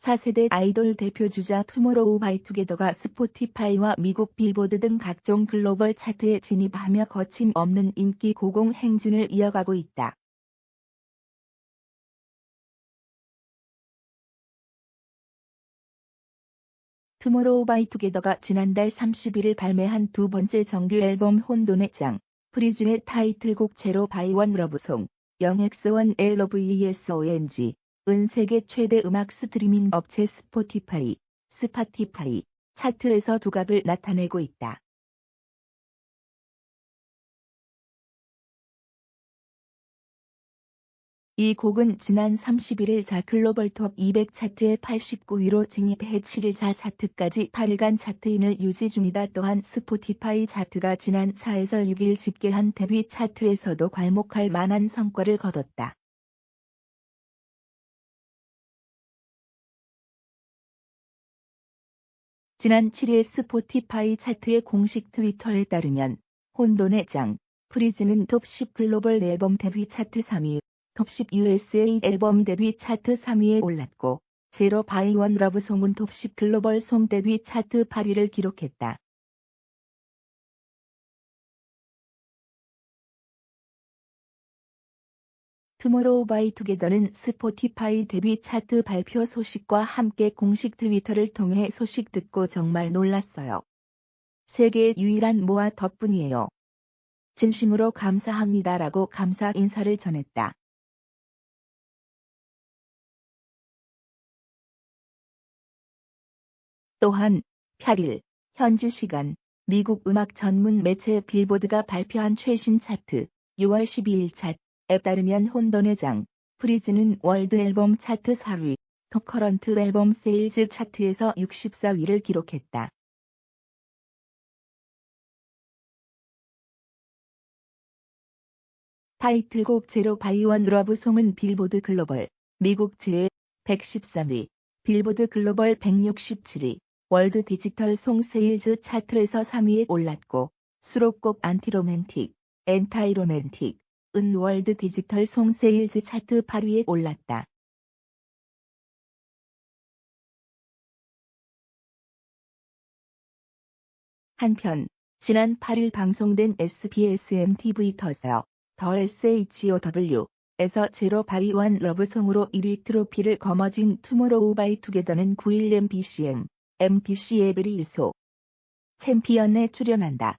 4세대 아이돌 대표 주자 투모로우 바이투게더가 스포티파이와 미국 빌보드 등 각종 글로벌 차트에 진입하며 거침없는 인기 고공 행진을 이어가고 있다. 투모로우 바이투게더가 지난달 31일 발매한 두 번째 정규 앨범 혼돈의 장, 프리즈의 타이틀곡 제로 바이 원 러브송, 영엑스원 LOVESONG, 은 세계 최대 음악 스트리밍 업체 스포티파이, 스파티파이, 차트에서 두각을 나타내고 있다. 이 곡은 지난 31일 자 글로벌 톱 200 차트에 89위로 진입해 7일자 차트까지 8일간 차트인을 유지 중이다. 또한 스포티파이 차트가 지난 4에서 6일 집계한 데뷔 차트에서도 괄목할 만한 성과를 거뒀다. 지난 7일 스포티파이 차트의 공식 트위터에 따르면 혼돈의 장, 프리즈는 톱10 글로벌 앨범 데뷔 차트 3위, 톱10 USA 앨범 데뷔 차트 3위에 올랐고 제로 바이 원 러브 송은 톱10 글로벌 송 데뷔 차트 8위를 기록했다. 투모로우 바이 투게더는 스포티파이 데뷔 차트 발표 소식과 함께 공식 트위터를 통해 소식 듣고 정말 놀랐어요. 세계 유일한 모아 덕분이에요. 진심으로 감사합니다라고 감사 인사를 전했다. 또한 8일 현지 시간 미국 음악 전문 매체 빌보드가 발표한 최신 차트 6월 12일 차트 에 따르면 혼돈의 장 프리즈는 월드 앨범 차트 4위, 톱 커런트 앨범 세일즈 차트에서 64위를 기록했다. 타이틀곡 제로 바이원 러브송은 빌보드 글로벌 미국 제 113위, 빌보드 글로벌 167위, 월드 디지털 송 세일즈 차트에서 3위에 올랐고 수록곡 안티로맨틱, 엔타이로맨틱, 은 월드 디지털 송 세일즈 차트 8위에 올랐다. 한편 지난 8일 방송된 SBSM TV 터서 더 SHOW 에서 제로 바이 원 러브송으로 1위 트로피를 거머쥔 투모로우 바이 투게더는 9일 MBCM, MBC 에브리 일소 챔피언에 출연한다.